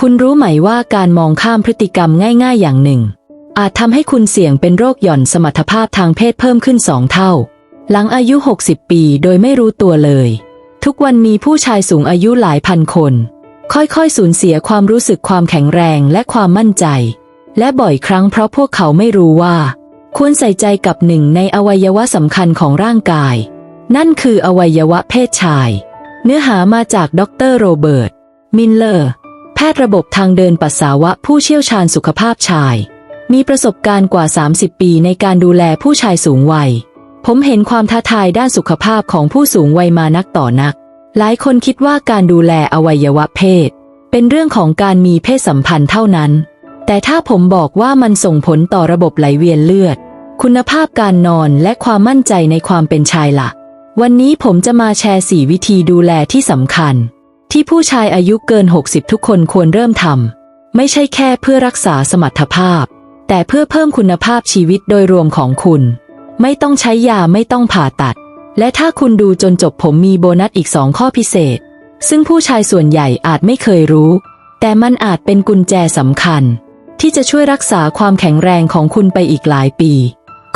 คุณรู้ไหมว่าการมองข้ามพฤติกรรมง่ายๆ อย่างหนึ่ง อาจทำให้คุณเสี่ยงเป็นโรคหย่อนสมรรถภาพทางเพศเพิ่มขึ้นสองเท่า หลังอายุ 60 ปีโดยไม่รู้ตัวเลย ทุกวันมีผู้ชายสูงอายุหลายพันคน ค่อยๆ สูญเสียความรู้สึกความแข็งแรงและความมั่นใจ และบ่อยครั้งเพราะพวกเขาไม่รู้ว่า ควรใส่ใจกับหนึ่งในอวัยวะสำคัญของร่างกาย นั่นคืออวัยวะเพศชาย เนื้อหามาจากดรโรเบิร์ตมินเลอร์ แพทย์ระบบทางเดินปัสสาวะผู้เชี่ยวชาญสุขภาพชาย มีประสบการณ์กว่า 30 ปีในการดูแลผู้ชายสูงวัย ผมเห็นความท้าทายด้านสุขภาพของผู้สูงวัยมานักต่อนัก หลายคนคิดว่าการดูแลอวัยวะเพศ เป็นเรื่องของการมีเพศสัมพันธ์เท่านั้น แต่ถ้าผมบอกว่ามันส่งผลต่อระบบไหลเวียนเลือด คุณภาพการนอนและความมั่นใจในความเป็นชายละวันนี้ผมจะมาแชร์ 4 วิธีดูแลที่สำคัญ ที่ผู้ชายอายุเกิน 60 ทุกคนควรเริ่มทำไม่ใช่แค่เพื่อรักษาสมรรถภาพ แต่เพื่อเพิ่มคุณภาพชีวิตโดยรวมของคุณ ไม่ต้องใช้ยาไม่ต้องผ่าตัด และถ้าคุณดูจนจบผมมีโบนัสอีกสองข้อพิเศษ ซึ่งผู้ชายส่วนใหญ่อาจไม่เคยรู้ แต่มันอาจเป็นกุญแจสำคัญ ที่จะช่วยรักษาความแข็งแรงของคุณไปอีกหลายปี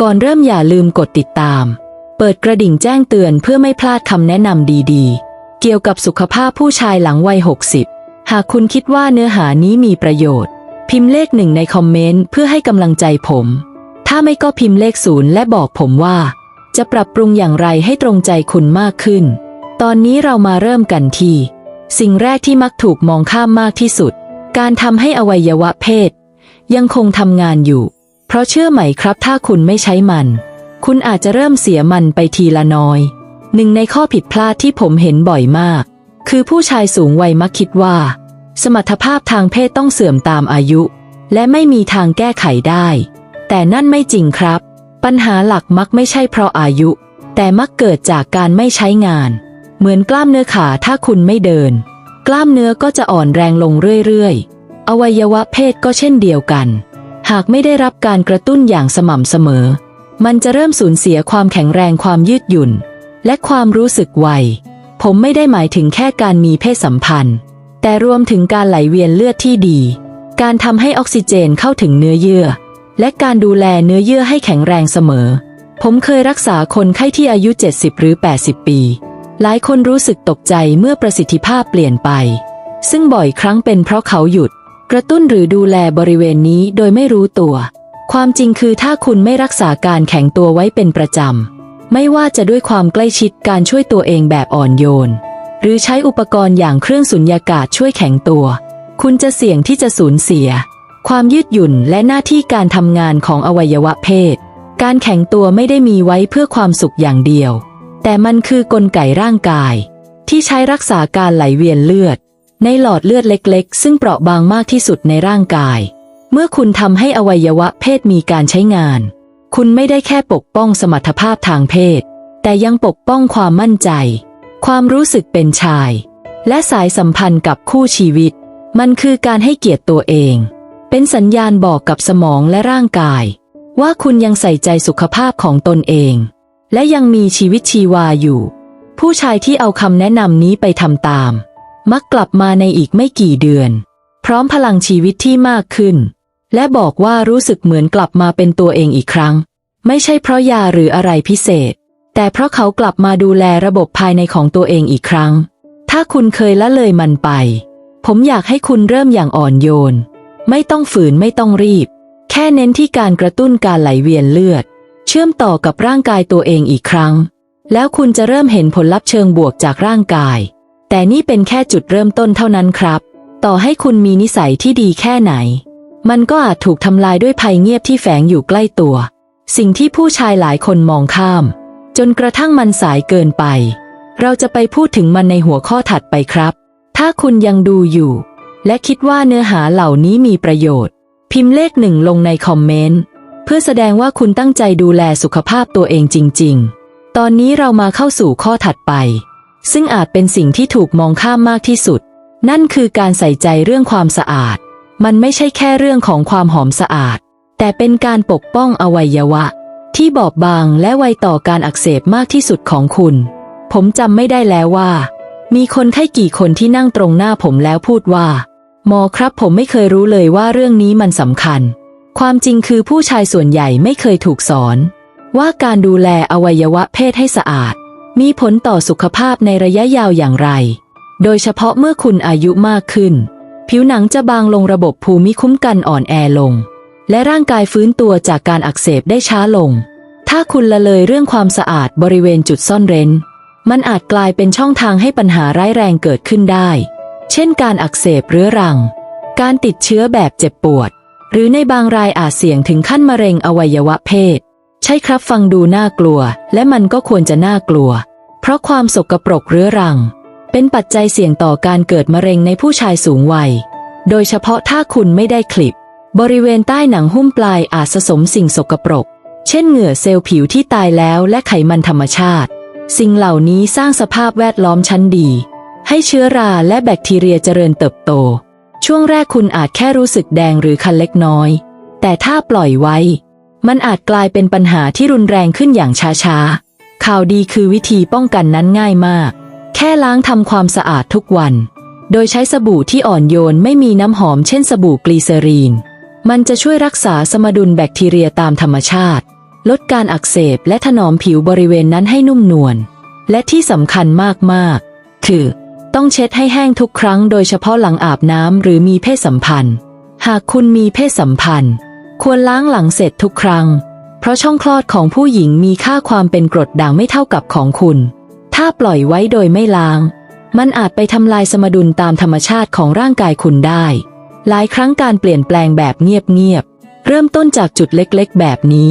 ก่อนเริ่มอย่าลืมกดติดตาม เปิดกระดิ่งแจ้งเตือนเพื่อไม่พลาดคำแนะนำดีๆ เกี่ยวกับสุขภาพผู้ชายหลังวัย 60 หากคุณคิดว่าเนื้อหานี้มีประโยชน์ พิมพ์เลขหนึ่งในคอมเมนต์เพื่อให้กำลังใจผม ถ้าไม่ก็พิมพ์เลขศูนย์และบอกผมว่า จะปรับปรุงอย่างไรให้ตรงใจคุณมากขึ้น ตอนนี้เรามาเริ่มกันที่ สิ่งแรกที่มักถูกมองข้ามมากที่สุด การทำให้อวัยวะเพศ ยังคงทำงานอยู่ เพราะเชื่อไหมครับถ้าคุณไม่ใช้มัน คุณอาจจะเริ่มเสียมันไปทีละน้อย หนึ่งในข้อผิดพลาดที่ผมเห็นบ่อยมาก คือผู้ชายสูงวัยมักคิดว่า สมรรถภาพทางเพศต้องเสื่อมตามอายุ และไม่มีทางแก้ไขได้ แต่นั่นไม่จริงครับ ปัญหาหลักมักไม่ใช่เพราะอายุ แต่มักเกิดจากการไม่ใช้งาน เหมือนกล้ามเนื้อขาถ้าคุณไม่เดิน กล้ามเนื้อก็จะอ่อนแรงลงเรื่อยๆ อวัยวะเพศก็เช่นเดียวกัน หากไม่ได้รับการกระตุ้นอย่างสม่ำเสมอ มันจะเริ่มสูญเสียความแข็งแรงความยืดหยุ่น และความรู้สึกไว ผมไม่ได้หมายถึงแค่การมีเพศสัมพันธ์ แต่รวมถึงการไหลเวียนเลือดที่ดี การทำให้ออกซิเจนเข้าถึงเนื้อเยื่อ และการดูแลเนื้อเยื่อให้แข็งแรงเสมอ ผมเคยรักษาคนไข้ที่อายุ 70 หรือ 80 ปี หลายคนรู้สึกตกใจเมื่อประสิทธิภาพเปลี่ยนไป ซึ่งบ่อยครั้งเป็นเพราะเขาหยุด กระตุ้นหรือดูแลบริเวณนี้โดยไม่รู้ตัว ความจริงคือถ้าคุณไม่รักษาการแข็งตัวไว้เป็นประจำ ไม่ว่าจะด้วยความใกล้ชิดการช่วยตัวเองแบบอ่อนโยน หรือใช้อุปกรณ์อย่างเครื่องสุญญากาศช่วยแข็งตัว คุณจะเสี่ยงที่จะสูญเสีย ความยืดหยุ่นและหน้าที่การทำงานของอวัยวะเพศ การแข็งตัวไม่ได้มีไว้เพื่อความสุขอย่างเดียว แต่มันคือกลไกร่างกาย ที่ใช้รักษาการไหลเวียนเลือด ในหลอดเลือดเล็กๆ ซึ่งเปราะบางมากที่สุดในร่างกาย เมื่อคุณทำให้อวัยวะเพศมีการใช้งาน คุณไม่ได้แค่ปกป้องสมรรถภาพทางเพศ แต่ยังปกป้องความมั่นใจ ความรู้สึกเป็นชาย และสายสัมพันธ์กับคู่ชีวิต มันคือการให้เกียรติตัวเอง เป็นสัญญาณบอกกับสมองและร่างกาย ว่าคุณยังใส่ใจสุขภาพของตนเอง และยังมีชีวิตชีวาอยู่ ผู้ชายที่เอาคำแนะนำนี้ไปทำตาม มักกลับมาในอีกไม่กี่เดือน พร้อมพลังชีวิตที่มากขึ้น และบอกว่ารู้สึกเหมือนกลับมาเป็นตัวเองอีกครั้ง ไม่ใช่เพราะยาหรืออะไรพิเศษ แต่เพราะเขากลับมาดูแลระบบภายในของตัวเองอีกครั้ง ถ้าคุณเคยละเลยมันไป ผมอยากให้คุณเริ่มอย่างอ่อนโยน ไม่ต้องฝืนไม่ต้องรีบ แค่เน้นที่การกระตุ้นการไหลเวียนเลือด เชื่อมต่อกับร่างกายตัวเองอีกครั้ง แล้วคุณจะเริ่มเห็นผลลัพธ์เชิงบวกจากร่างกาย แต่นี่เป็นแค่จุดเริ่มต้นเท่านั้นครับ ต่อให้คุณมีนิสัยที่ดีแค่ไหน มันก็อาจถูกทำลายด้วยภัยเงียบที่แฝงอยู่ใกล้ตัว สิ่งที่ผู้ชายหลายคนมองข้าม จนกระทั่งมันสายเกินไป เราจะไปพูดถึงมันในหัวข้อถัดไปครับ ถ้าคุณยังดูอยู่ และคิดว่าเนื้อหาเหล่านี้มีประโยชน์ พิมพ์เลขหนึ่งลงในคอมเมนต์เพื่อแสดงว่าคุณตั้งใจดูแลสุขภาพตัวเองจริง ๆ ตอนนี้เรามาเข้าสู่ข้อถัดไป ซึ่งอาจเป็นสิ่งที่ถูกมองข้ามมากที่สุด นั่นคือการใส่ใจเรื่องความสะอาด มันไม่ใช่แค่เรื่องของความหอมสะอาด แต่เป็นการปกป้องอวัยวะ ที่บอบบางและไวต่อการอักเสบมากที่สุดของคุณ ผมจำไม่ได้แล้วว่า มีคนไข้กี่คนที่นั่งตรงหน้าผมแล้วพูดว่า หมอครับผมไม่เคยรู้เลยว่าเรื่องนี้มันสำคัญ ความจริงคือผู้ชายส่วนใหญ่ไม่เคยถูกสอน ว่าการดูแลอวัยวะเพศให้สะอาด มีผลต่อสุขภาพในระยะยาวอย่างไร โดยเฉพาะเมื่อคุณอายุมากขึ้น ผิวหนังจะบางลงระบบภูมิคุ้มกันอ่อนแอลง และร่างกายฟื้นตัวจากการอักเสบได้ช้าลง ถ้าคุณละเลยเรื่องความสะอาดบริเวณจุดซ่อนเร้น มันอาจกลายเป็นช่องทางให้ปัญหาร้ายแรงเกิดขึ้นได้ เช่นการอักเสบเรื้อรัง การติดเชื้อแบบเจ็บปวด หรือในบางรายอาจเสี่ยงถึงขั้นมะเร็งอวัยวะเพศ ใช่ครับฟังดูน่ากลัว และมันก็ควรจะน่ากลัว เพราะความสกปรกเรื้อรัง เป็นปัจจัยเสี่ยงต่อการเกิดมะเร็งในผู้ชายสูงวัย โดยเฉพาะถ้าคุณไม่ได้คลิป บริเวณใต้หนังหุ้มปลายอาจสะสมสิ่งสกปรก เช่นเหงื่อเซลล์ผิวที่ตายแล้วและไขมันธรรมชาติ สิ่งเหล่านี้สร้างสภาพแวดล้อมชั้นดี ให้เชื้อราและแบคทีเรียเจริญเติบโต ช่วงแรกคุณอาจแค่รู้สึกแดงหรือคันเล็กน้อย แต่ถ้าปล่อยไว้ มันอาจกลายเป็นปัญหาที่รุนแรงขึ้นอย่างช้าๆข่าวดีคือวิธีป้องกันนั้นง่ายมาก แค่ล้างทำความสะอาดทุกวัน โดยใช้สบู่ที่อ่อนโยนไม่มีน้ำหอมเช่นสบู่กลีเซอรีน มันจะช่วยรักษาสมดุลแบคทีเรียตามธรรมชาติ ลดการอักเสบและถนอมผิวบริเวณนั้นให้นุ่มนวล และที่สำคัญมากๆ คือ ต้องเช็ดให้แห้งทุกครั้งโดยเฉพาะหลังอาบน้ำหรือมีเพศสัมพันธ์ หากคุณมีเพศสัมพันธ์ ควรล้างหลังเสร็จทุกครั้ง เพราะช่องคลอดของผู้หญิงมีค่าความเป็นกรดด่างไม่เท่ากับของคุณ ถ้าปล่อยไว้โดยไม่ล้าง มันอาจไปทำลายสมดุลตามธรรมชาติของร่างกายคุณได้ หลายครั้งการเปลี่ยนแปลงแบบเงียบๆ เริ่มต้นจากจุดเล็กๆ แบบนี้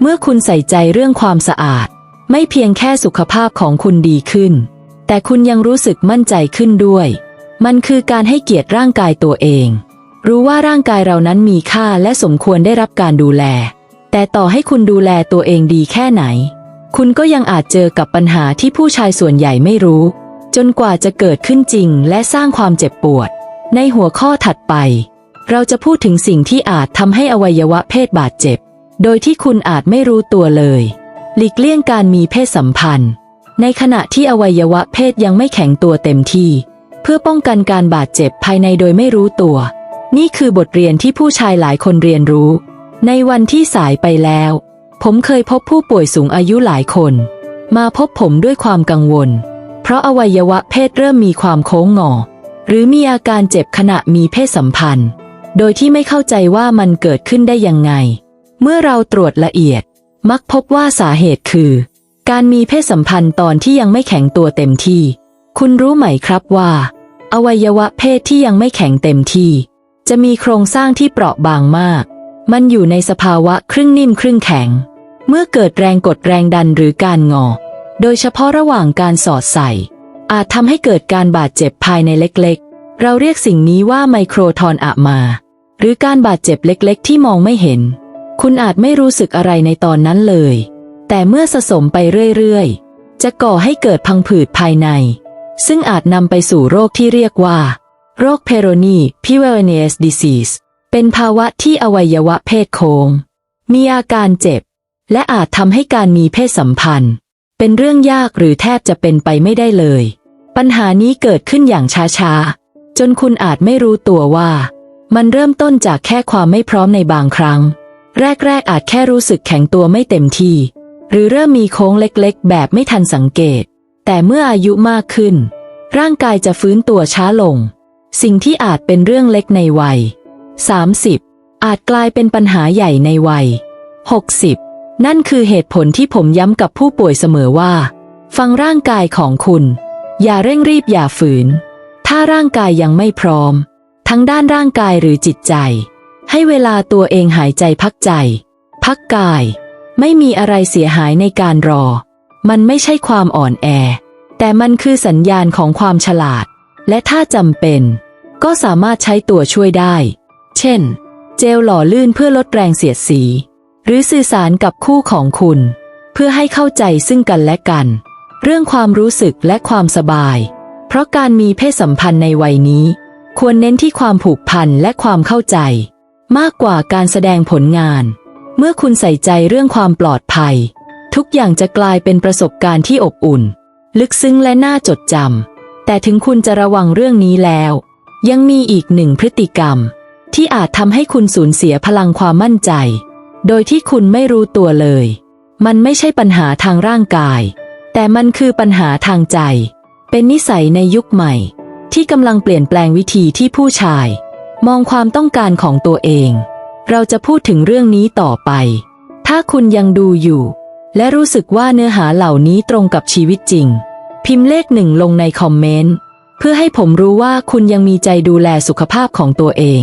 เมื่อคุณใส่ใจเรื่องความสะอาด ไม่เพียงแค่สุขภาพของคุณดีขึ้น แต่คุณยังรู้สึกมั่นใจขึ้นด้วย มันคือการให้เกียรติร่างกายตัวเอง รู้ว่าร่างกายเรานั้นมีค่าและสมควรได้รับการดูแล แต่ต่อให้คุณดูแลตัวเองดีแค่ไหน คุณก็ยังอาจเจอกับปัญหาที่ผู้ชายส่วนใหญ่ไม่รู้ จนกว่าจะเกิดขึ้นจริงและสร้างความเจ็บปวด ในหัวข้อถัดไป เราจะพูดถึงสิ่งที่อาจทำให้อวัยวะเพศบาดเจ็บ โดยที่คุณอาจไม่รู้ตัวเลย หลีกเลี่ยงการมีเพศสัมพันธ์ ในขณะที่อวัยวะเพศยังไม่แข็งตัวเต็มที่ เพื่อป้องกันการบาดเจ็บภายในโดยไม่รู้ตัว นี่คือบทเรียนที่ผู้ชายหลายคนเรียนรู้ ในวันที่สายไปแล้ว ผมเคยพบผู้ป่วยสูงอายุหลายคน มาพบผมด้วยความกังวล เพราะอวัยวะเพศเริ่มมีความโค้งงอ หรือมีอาการเจ็บขณะมีเพศสัมพันธ์ โดยที่ไม่เข้าใจว่ามันเกิดขึ้นได้ยังไง เมื่อเราตรวจละเอียด มักพบว่าสาเหตุคือ การมีเพศสัมพันธ์ตอนที่ยังไม่แข็งตัวเต็มที่ คุณรู้ไหมครับว่า อวัยวะเพศที่ยังไม่แข็งเต็มที่ จะมีโครงสร้างที่เปราะบางมาก มันอยู่ในสภาวะครึ่งนิ่มครึ่งแข็ง เมื่อเกิดแรงกดแรงดันหรือการงอ โดยเฉพาะระหว่างการสอดใส่ อาจทำให้เกิดการบาดเจ็บภายในเล็กๆ เราเรียกสิ่งนี้ว่าไมโครทอนอะมา หรือการบาดเจ็บเล็กๆ ที่มองไม่เห็น คุณอาจไม่รู้สึกอะไรในตอนนั้นเลย แต่เมื่อสะสมไปเรื่อยๆ จะก่อให้เกิดพังผืดภายใน ซึ่งอาจนำไปสู่โรคที่เรียกว่า โรคเพโรนีพิเวเนสดิซีสเป็นภาวะที่อวัยวะเพศโค้งมีอาการเจ็บ และอาจทำให้การมีเพศสัมพันธ์ เป็นเรื่องยากหรือแทบจะเป็นไปไม่ได้เลย ปัญหานี้เกิดขึ้นอย่างช้าๆ จนคุณอาจไม่รู้ตัวว่า มันเริ่มต้นจากแค่ความไม่พร้อมในบางครั้ง แรกๆ อาจแค่รู้สึกแข็งตัวไม่เต็มที่ หรือเริ่มมีโค้งเล็กๆ แบบไม่ทันสังเกต แต่เมื่ออายุมากขึ้น ร่างกายจะฟื้นตัวช้าลง สิ่งที่อาจเป็นเรื่องเล็กในวัย 30 อาจกลายเป็นปัญหาใหญ่ในวัย 60 นั่นคือเหตุผลที่ผมย้ำกับผู้ป่วยเสมอว่า ฟังร่างกายของคุณ อย่าเร่งรีบอย่าฝืน ถ้าร่างกายยังไม่พร้อม ทั้งด้านร่างกายหรือจิตใจ ให้เวลาตัวเองหายใจพักใจ พักกาย ไม่มีอะไรเสียหายในการรอ มันไม่ใช่ความอ่อนแอ แต่มันคือสัญญาณของความฉลาด และถ้าจำเป็น ก็สามารถใช้ตัวช่วยได้ เช่น เจลหล่อลื่นเพื่อลดแรงเสียดสี หรือสื่อสารกับคู่ของคุณ เพื่อให้เข้าใจซึ่งกันและกัน เรื่องความรู้สึกและความสบาย เพราะการมีเพศสัมพันธ์ในวัยนี้ ควรเน้นที่ความผูกพันและความเข้าใจ มากกว่าการแสดงผลงาน เมื่อคุณใส่ใจเรื่องความปลอดภัย ทุกอย่างจะกลายเป็นประสบการณ์ที่อบอุ่น ลึกซึ้งและน่าจดจำแต่ถึงคุณจะระวังเรื่องนี้แล้ว ยังมีอีกหนึ่งพฤติกรรม ที่อาจทำให้คุณสูญเสียพลังความมั่นใจ โดยที่คุณไม่รู้ตัวเลย มันไม่ใช่ปัญหาทางร่างกาย แต่มันคือปัญหาทางใจ เป็นนิสัยในยุคใหม่ ที่กำลังเปลี่ยนแปลงวิธีที่ผู้ชาย มองความต้องการของตัวเอง เราจะพูดถึงเรื่องนี้ต่อไป ถ้าคุณยังดูอยู่ และรู้สึกว่าเนื้อหาเหล่านี้ตรงกับชีวิตจริง พิมพ์เลขหนึ่งลงในคอมเมนต์เพื่อให้ผมรู้ว่าคุณยังมีใจดูแลสุขภาพของตัวเอง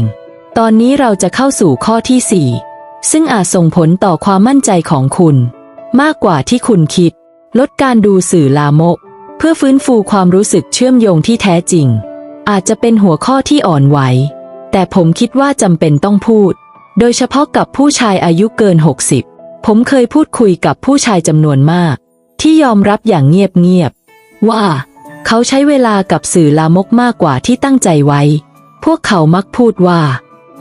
ตอนนี้เราจะเข้าสู่ข้อที่4 ซึ่งอาจส่งผลต่อความมั่นใจของคุณ มากกว่าที่คุณคิด ลดการดูสื่อลามก เพื่อฟื้นฟูความรู้สึกเชื่อมโยงที่แท้จริง อาจจะเป็นหัวข้อที่อ่อนไหว แต่ผมคิดว่าจำเป็นต้องพูด โดยเฉพาะกับผู้ชายอายุเกิน 60 ผมเคยพูดคุยกับผู้ชายจำนวนมาก ที่ยอมรับอย่างเงียบๆว่า เขาใช้เวลากับสื่อลามกมากกว่าที่ตั้งใจไว้ พวกเขามักพูดว่า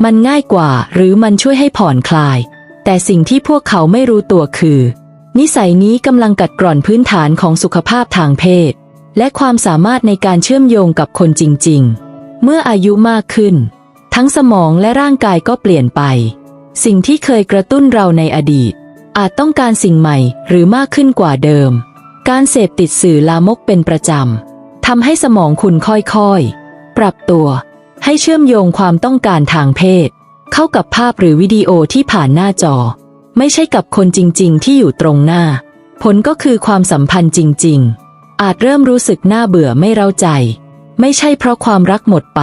มันง่ายกว่าหรือมันช่วยให้ผ่อนคลาย แต่สิ่งที่พวกเขาไม่รู้ตัวคือ นิสัยนี้กำลังกัดกร่อนพื้นฐานของสุขภาพทางเพศ และความสามารถในการเชื่อมโยงกับคนจริง ๆ เมื่ออายุมากขึ้น ทั้งสมองและร่างกายก็เปลี่ยนไป สิ่งที่เคยกระตุ้นเราในอดีต อาจต้องการสิ่งใหม่หรือมากขึ้นกว่าเดิม การเสพติดสื่อลามกเป็นประจำทำให้สมองคุณค่อยๆ ปรับตัว ให้เชื่อมโยงความต้องการทางเพศ เข้ากับภาพหรือวิดีโอที่ผ่านหน้าจอ ไม่ใช่กับคนจริง ๆ ที่อยู่ตรงหน้า ผลก็คือความสัมพันธ์จริง ๆ อาจเริ่มรู้สึกน่าเบื่อไม่เร้าใจ ไม่ใช่เพราะความรักหมดไป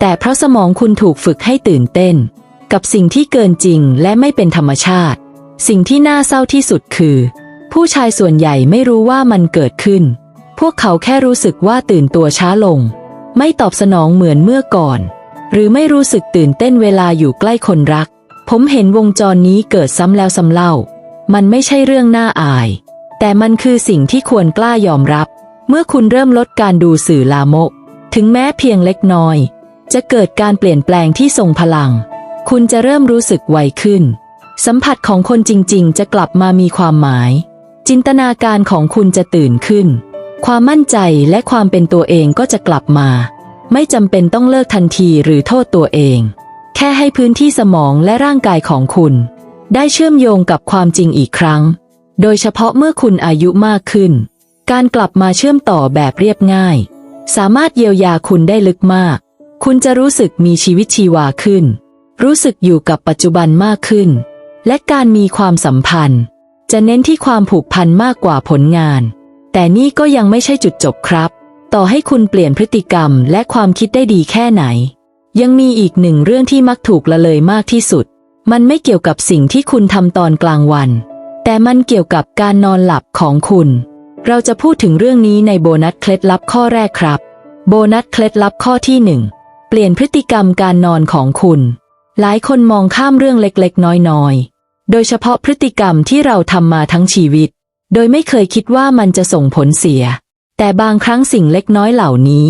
แต่เพราะสมองคุณถูกฝึกให้ตื่นเต้น กับสิ่งที่เกินจริงและไม่เป็นธรรมชาติ สิ่งที่น่าเศร้าที่สุดคือ ผู้ชายส่วนใหญ่ไม่รู้ว่ามันเกิดขึ้น พวกเขาแค่รู้สึกว่าตื่นตัวช้าลง ไม่ตอบสนองเหมือนเมื่อก่อน หรือไม่รู้สึกตื่นเต้นเวลาอยู่ใกล้คนรัก ผมเห็นวงจรนี้เกิดซ้ำแล้วซ้ำเล่า มันไม่ใช่เรื่องน่าอาย แต่มันคือสิ่งที่ควรกล้ายอมรับ เมื่อคุณเริ่มลดการดูสื่อลามก ถึงแม้เพียงเล็กน้อย จะเกิดการเปลี่ยนแปลงที่ทรงพลัง คุณจะเริ่มรู้สึกไวขึ้น สัมผัสของคนจริง ๆ จะกลับมามีความหมาย จินตนาการของคุณจะตื่นขึ้น ความมั่นใจและความเป็นตัวเองก็จะกลับมา ไม่จำเป็นต้องเลิกทันทีหรือโทษตัวเอง แค่ให้พื้นที่สมองและร่างกายของคุณ ได้เชื่อมโยงกับความจริงอีกครั้ง โดยเฉพาะเมื่อคุณอายุมากขึ้น การกลับมาเชื่อมต่อแบบเรียบง่าย สามารถเยียวยาคุณได้ลึกมาก คุณจะรู้สึกมีชีวิตชีวาขึ้น รู้สึกอยู่กับปัจจุบันมากขึ้น และการมีความสัมพันธ์ จะเน้นที่ความผูกพันมากกว่าผลงาน แต่นี่ก็ยังไม่ใช่จุดจบครับ ต่อให้คุณเปลี่ยนพฤติกรรมและความคิดได้ดีแค่ไหน ยังมีอีกหนึ่งเรื่องที่มักถูกละเลยมากที่สุด มันไม่เกี่ยวกับสิ่งที่คุณทำตอนกลางวัน แต่มันเกี่ยวกับการนอนหลับของคุณ เราจะพูดถึงเรื่องนี้ในโบนัสเคล็ดลับข้อแรกครับ โบนัสเคล็ดลับข้อที่หนึ่งเปลี่ยนพฤติกรรมการนอนของคุณ หลายคนมองข้ามเรื่องเล็กๆ น้อยๆ โดยเฉพาะพฤติกรรมที่เราทำมาทั้งชีวิต โดยไม่เคยคิดว่ามันจะส่งผลเสีย แต่บางครั้งสิ่งเล็กน้อยเหล่านี้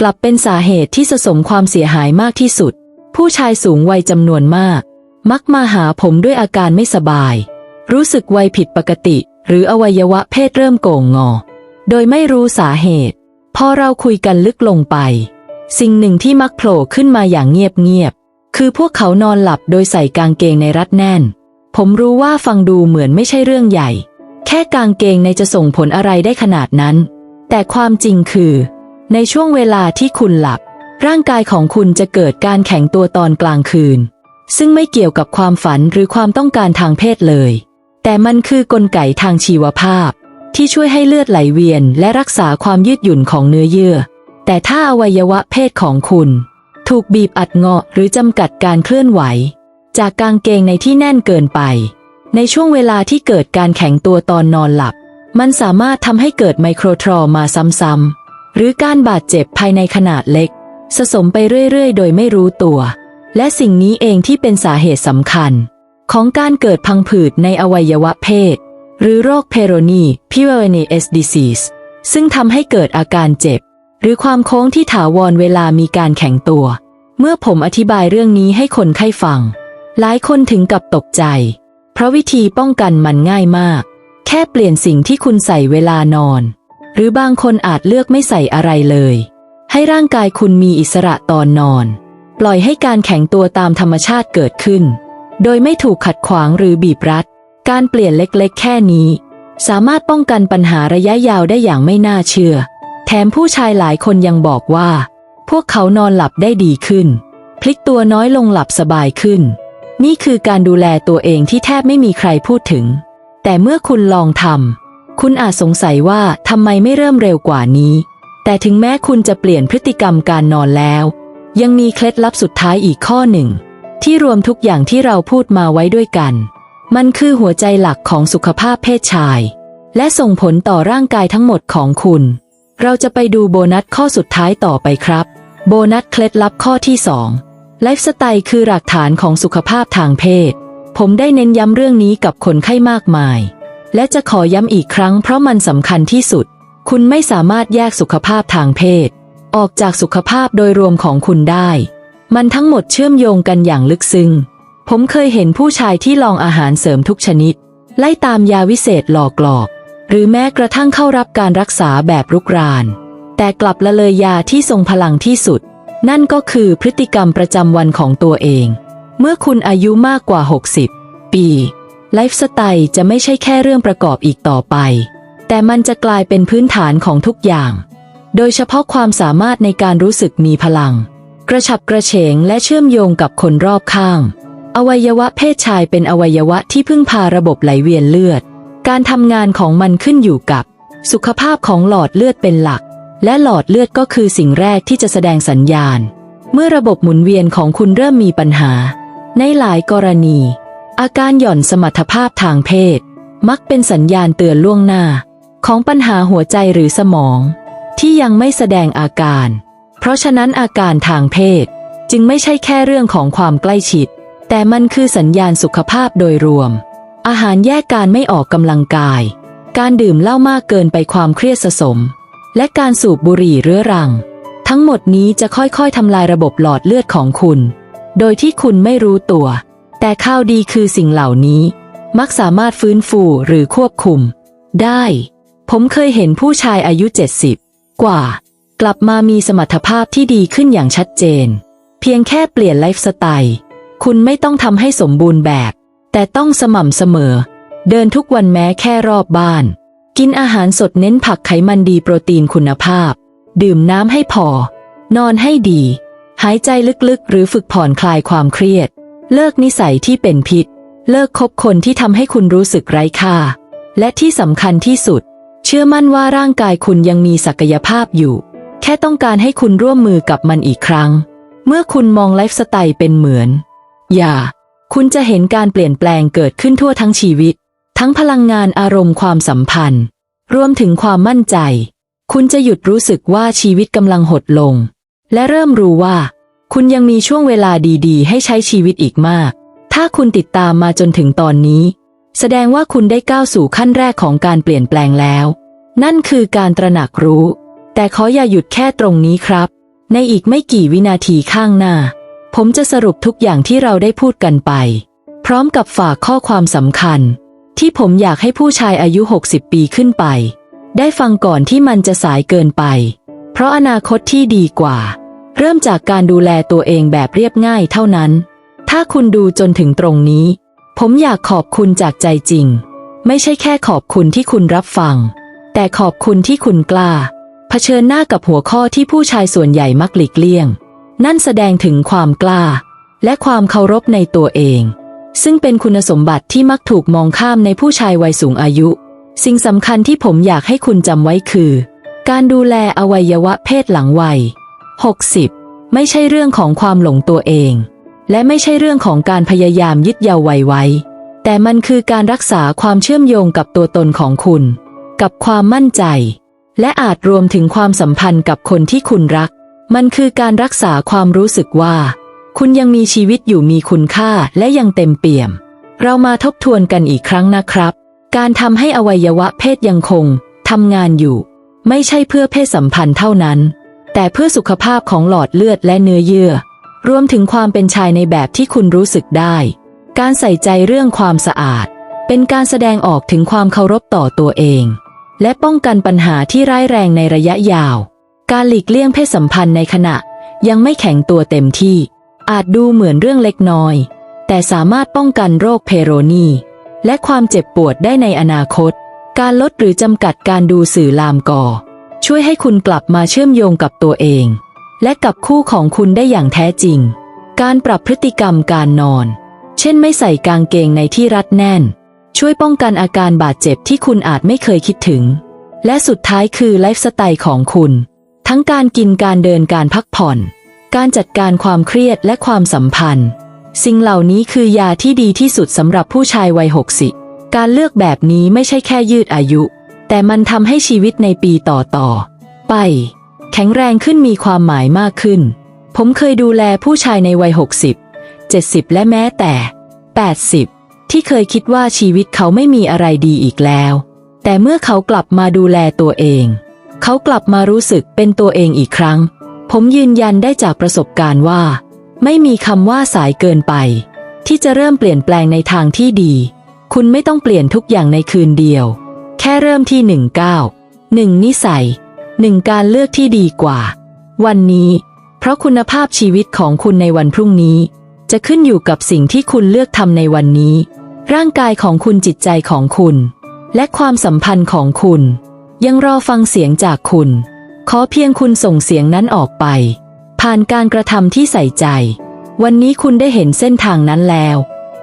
กลับเป็นสาเหตุที่สะสมความเสียหายมากที่สุด ผู้ชายสูงวัยจำนวนมาก มักมาหาผมด้วยอาการไม่สบาย รู้สึกวัยผิดปกติ หรืออวัยวะเพศเริ่มโก่งงอ โดยไม่รู้สาเหตุ พอเราคุยกันลึกลงไป สิ่งหนึ่งที่มักโผล่ขึ้นมาอย่างเงียบๆคือพวกเขานอนหลับโดยใส่กางเกงในรัดแน่น ผมรู้ว่าฟังดูเหมือนไม่ใช่เรื่องใหญ่ แค่กางเกงในจะส่งผลอะไรได้ขนาดนั้น แต่ความจริงคือ ในช่วงเวลาที่คุณหลับ ร่างกายของคุณจะเกิดการแข็งตัวตอนกลางคืน ซึ่งไม่เกี่ยวกับความฝันหรือความต้องการทางเพศเลย แต่มันคือกลไกทางชีวภาพ ที่ช่วยให้เลือดไหลเวียนและรักษาความยืดหยุ่นของเนื้อเยื่อ แต่ถ้าอวัยวะเพศของคุณ ถูกบีบอัดเงาะหรือจำกัดการเคลื่อนไหว จากกางเกงในที่แน่นเกินไป ในช่วงเวลาที่เกิดการแข็งตัวตอนนอนหลับ มันสามารถทำให้เกิดไมโครทรอมาซ้ำๆ หรือการบาดเจ็บภายในขนาดเล็ก สะสมไปเรื่อยๆ โดยไม่รู้ตัว และสิ่งนี้เองที่เป็นสาเหตุสำคัญ ของการเกิดพังผืดในอวัยวะเพศ หรือโรคเพโรนี p i r o n e s disease ซึ่งทำให้เกิดอาการเจ็บ หรือความโค้งที่ถาวรเวลามีการแข็งตัว เมื่อผมอธิบายเรื่องนี้ให้คนไข้ฟัง หลายคนถึงกับตกใจ เพราะวิธีป้องกันมันง่ายมาก แค่เปลี่ยนสิ่งที่คุณใส่เวลานอน หรือบางคนอาจเลือกไม่ใส่อะไรเลย ให้ร่างกายคุณมีอิสระตอนนอน ปล่อยให้การแข็งตัวตามธรรมชาติเกิดขึ้น โดยไม่ถูกขัดขวางหรือบีบรัด การเปลี่ยนเล็กๆ แค่นี้ สามารถป้องกันปัญหาระยะยาวได้อย่างไม่น่าเชื่อ แถมผู้ชายหลายคนยังบอกว่า พวกเขานอนหลับได้ดีขึ้น พลิกตัวน้อยลงหลับสบายขึ้น นี่คือการดูแลตัวเองที่แทบไม่มีใครพูดถึง แต่เมื่อคุณลองทำคุณอาจสงสัยว่าทำไมไม่เริ่มเร็วกว่านี้ แต่ถึงแม้คุณจะเปลี่ยนพฤติกรรมการนอนแล้ว ยังมีเคล็ดลับสุดท้ายอีกข้อหนึ่ง ที่รวมทุกอย่างที่เราพูดมาไว้ด้วยกัน มันคือหัวใจหลักของสุขภาพเพศชาย และส่งผลต่อร่างกายทั้งหมดของคุณ เราจะไปดูโบนัสข้อสุดท้ายต่อไปครับ โบนัสเคล็ดลับข้อที่ 2 ไลฟ์สไตล์คือหลักฐานของสุขภาพทางเพศ ผมได้เน้นย้ำเรื่องนี้กับคนไข้มากมาย และจะขอย้ำอีกครั้งเพราะมันสำคัญที่สุด คุณไม่สามารถแยกสุขภาพทางเพศ ออกจากสุขภาพโดยรวมของคุณได้ มันทั้งหมดเชื่อมโยงกันอย่างลึกซึ้ง ผมเคยเห็นผู้ชายที่ลองอาหารเสริมทุกชนิด ไล่ตามยาวิเศษหลอกหลอก หรือแม้กระทั่งเข้ารับการรักษาแบบรุกราน แต่กลับละเลยยาที่ทรงพลังที่สุด นั่นก็คือพฤติกรรมประจำวันของตัวเอง เมื่อคุณอายุมากกว่า 60 ปี ไลฟ์สไตล์จะไม่ใช่แค่เรื่องประกอบอีกต่อไป แต่มันจะกลายเป็นพื้นฐานของทุกอย่าง โดยเฉพาะความสามารถในการรู้สึกมีพลัง กระฉับกระเฉงและเชื่อมโยงกับคนรอบข้าง อวัยวะเพศชายเป็นอวัยวะที่พึ่งพาระบบไหลเวียนเลือด การทำงานของมันขึ้นอยู่กับ สุขภาพของหลอดเลือดเป็นหลัก และหลอดเลือดก็คือสิ่งแรกที่จะแสดงสัญญาณ เมื่อระบบหมุนเวียนของคุณเริ่มมีปัญหา ในหลายกรณี อาการหย่อนสมรรถภาพทางเพศ มักเป็นสัญญาณเตือนล่วงหน้า ของปัญหาหัวใจหรือสมอง ที่ยังไม่แสดงอาการ เพราะฉะนั้นอาการทางเพศ จึงไม่ใช่แค่เรื่องของความใกล้ชิด แต่มันคือสัญญาณสุขภาพโดยรวม อาหารแยกการไม่ออกกำลังกาย การดื่มเหล้ามากเกินไปความเครียดสะสม และการสูบบุหรี่เรื้อรัง ทั้งหมดนี้จะค่อยๆทำลายระบบหลอดเลือดของคุณ โดยที่คุณไม่รู้ตัว แต่ข้าวดีคือสิ่งเหล่านี้ มักสามารถฟื้นฟูหรือควบคุม ได้ ผมเคยเห็นผู้ชายอายุ 70 กว่า กลับมามีสมรรถภาพที่ดีขึ้นอย่างชัดเจน เพียงแค่เปลี่ยนไลฟ์สไตล์คุณไม่ต้องทำให้สมบูรณ์แบบ แต่ต้องสม่ำเสมอ เดินทุกวันแม้แค่รอบบ้าน กินอาหารสดเน้นผักไขมันดีโปรตีนคุณภาพ ดื่มน้ำให้พอ นอนให้ดี หายใจลึกๆ หรือฝึกผ่อนคลายความเครียด เลิกนิสัยที่เป็นพิษ เลิกคบคนที่ทำให้คุณรู้สึกไร้ค่า และที่สำคัญที่สุด เชื่อมั่นว่าร่างกายคุณยังมีศักยภาพอยู่ แค่ต้องการให้คุณร่วมมือกับมันอีกครั้ง เมื่อคุณมองไลฟ์สไตล์เป็นเหมือน อย่า คุณจะเห็นการเปลี่ยนแปลงเกิดขึ้นทั่วทั้งชีวิต ทั้งพลังงานอารมณ์ความสัมพันธ์ รวมถึงความมั่นใจ คุณจะหยุดรู้สึกว่าชีวิตกำลังหดลง และเริ่มรู้ว่า คุณยังมีช่วงเวลาดีๆ ให้ใช้ชีวิตอีกมาก ถ้าคุณติดตามมาจนถึงตอนนี้ แสดงว่าคุณได้ก้าวสู่ขั้นแรกของการเปลี่ยนแปลงแล้ว นั่นคือการตระหนักรู้ แต่ขออย่าหยุดแค่ตรงนี้ครับ ในอีกไม่กี่วินาทีข้างหน้า ผมจะสรุปทุกอย่างที่เราได้พูดกันไป พร้อมกับฝากข้อความสำคัญ ที่ผมอยากให้ผู้ชายอายุ 60 ปีขึ้นไป ได้ฟังก่อนที่มันจะสายเกินไป เพราะอนาคตที่ดีกว่า เริ่มจากการดูแลตัวเองแบบเรียบง่ายเท่านั้น ถ้าคุณดูจนถึงตรงนี้ ผมอยากขอบคุณจากใจจริง ไม่ใช่แค่ขอบคุณที่คุณรับฟัง แต่ขอบคุณที่คุณกล้า เผชิญหน้ากับหัวข้อที่ผู้ชายส่วนใหญ่มักหลีกเลี่ยง นั่นแสดงถึงความกล้า และความเคารพในตัวเอง ซึ่งเป็นคุณสมบัติที่มักถูกมองข้ามในผู้ชายวัยสูงอายุ สิ่งสำคัญที่ผมอยากให้คุณจำไว้คือ การดูแลอวัยวะเพศหลังวัย 60 ไม่ใช่เรื่องของความหลงตัวเอง และไม่ใช่เรื่องของการพยายามยึดเยาวัยไว้ แต่มันคือการรักษาความเชื่อมโยงกับตัวตนของคุณ กับความมั่นใจ และอาจรวมถึงความสัมพันธ์กับคนที่คุณรัก มันคือการรักษาความรู้สึกว่า คุณยังมีชีวิตอยู่มีคุณค่าและยังเต็มเปี่ยม เรามาทบทวนกันอีกครั้งนะครับ การทำให้อวัยวะเพศยังคงทำงานอยู่ ไม่ใช่เพื่อเพศสัมพันธ์เท่านั้น แต่เพื่อสุขภาพของหลอดเลือดและเนื้อเยื่อ รวมถึงความเป็นชายในแบบที่คุณรู้สึกได้ การใส่ใจเรื่องความสะอาด เป็นการแสดงออกถึงความเคารพต่อตัวเอง และป้องกันปัญหาที่ร้ายแรงในระยะยาว การหลีกเลี่ยงเพศสัมพันธ์ในขณะยังไม่แข็งตัวเต็มที่ อาจดูเหมือนเรื่องเล็กน้อย แต่สามารถป้องกันโรคเพโรนี และความเจ็บปวดได้ในอนาคต การลดหรือจำกัดการดูสื่อลามก่อ ช่วยให้คุณกลับมาเชื่อมโยงกับตัวเอง และกับคู่ของคุณได้อย่างแท้จริง การปรับพฤติกรรมการนอน เช่นไม่ใส่กางเกงในที่รัดแน่น ช่วยป้องกันอาการบาดเจ็บที่คุณอาจไม่เคยคิดถึง และสุดท้ายคือไลฟ์สไตล์ของคุณ ทั้งการกินการเดินการพักผ่อน การจัดการความเครียดและความสัมพันธ์ สิ่งเหล่านี้คือยาที่ดีที่สุดสำหรับผู้ชายวัย60การเลือกแบบนี้ไม่ใช่แค่ยืดอายุ แต่มันทำให้ชีวิตในปีต่อๆไป แข็งแรงขึ้นมีความหมายมากขึ้น ผมเคยดูแลผู้ชายในวัย 60 70 และแม้แต่ 80 ที่เคยคิดว่าชีวิตเขาไม่มีอะไรดีอีกแล้ว แต่เมื่อเขากลับมาดูแลตัวเอง เขากลับมารู้สึกเป็นตัวเองอีกครั้ง ผมยืนยันได้จากประสบการณ์ว่า ไม่มีคำว่าสายเกินไป ที่จะเริ่มเปลี่ยนแปลงในทางที่ดี คุณไม่ต้องเปลี่ยนทุกอย่างในคืนเดียว แค่เริ่มที่หนึ่งก้าหนึ่งนิสัยหนึ่งการเลือกที่ดีกว่า วันนี้ เพราะคุณภาพชีวิตของคุณในวันพรุ่งนี้ จะขึ้นอยู่กับสิ่งที่คุณเลือกทำในวันนี้ ร่างกายของคุณจิตใจของคุณ และความสัมพันธ์ของคุณ ยังรอฟังเสียงจากคุณ ขอเพียงคุณส่งเสียงนั้นออกไป ผ่านการกระทำที่ใส่ใจ วันนี้คุณได้เห็นเส้นทางนั้นแล้ว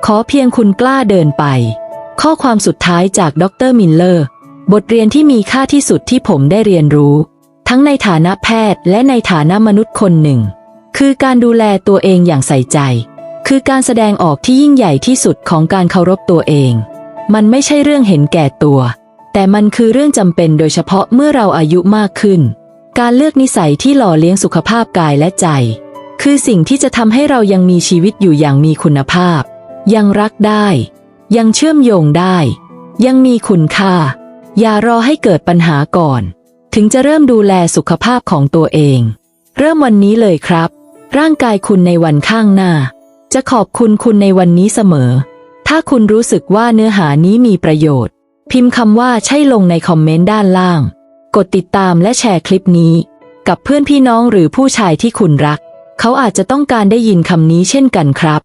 ขอเพียงคุณกล้าเดินไป ข้อความสุดท้ายจากดรมิลเลอร์ บทเรียนที่มีค่าที่สุดที่ผมได้เรียนรู้ ทั้งในฐานะแพทย์และในฐานะมนุษย์คนหนึ่ง คือการดูแลตัวเองอย่างใส่ใจ คือการแสดงออกที่ยิ่งใหญ่ที่สุดของการเคารพตัวเอง มันไม่ใช่เรื่องเห็นแก่ตัว แต่มันคือเรื่องจำเป็นโดยเฉพาะเมื่อเราอายุมากขึ้น การเลือกนิสัยที่หล่อเลี้ยงสุขภาพกายและใจ คือสิ่งที่จะทำให้เรายังมีชีวิตอยู่อย่างมีคุณภาพ ยังรักได้ ยังเชื่อมโยงได้ ยังมีคุณค่า อย่ารอให้เกิดปัญหาก่อน ถึงจะเริ่มดูแลสุขภาพของตัวเอง เริ่มวันนี้เลยครับ ร่างกายคุณในวันข้างหน้า จะขอบคุณคุณในวันนี้เสมอ ถ้าคุณรู้สึกว่าเนื้อหานี้มีประโยชน์ พิมพ์คำว่าใช่ลงในคอมเมนต์ด้านล่าง กดติดตามและแชร์คลิปนี้ กับเพื่อนพี่น้องหรือผู้ชายที่คุณรัก เขาอาจจะต้องการได้ยินคำนี้เช่นกันครับ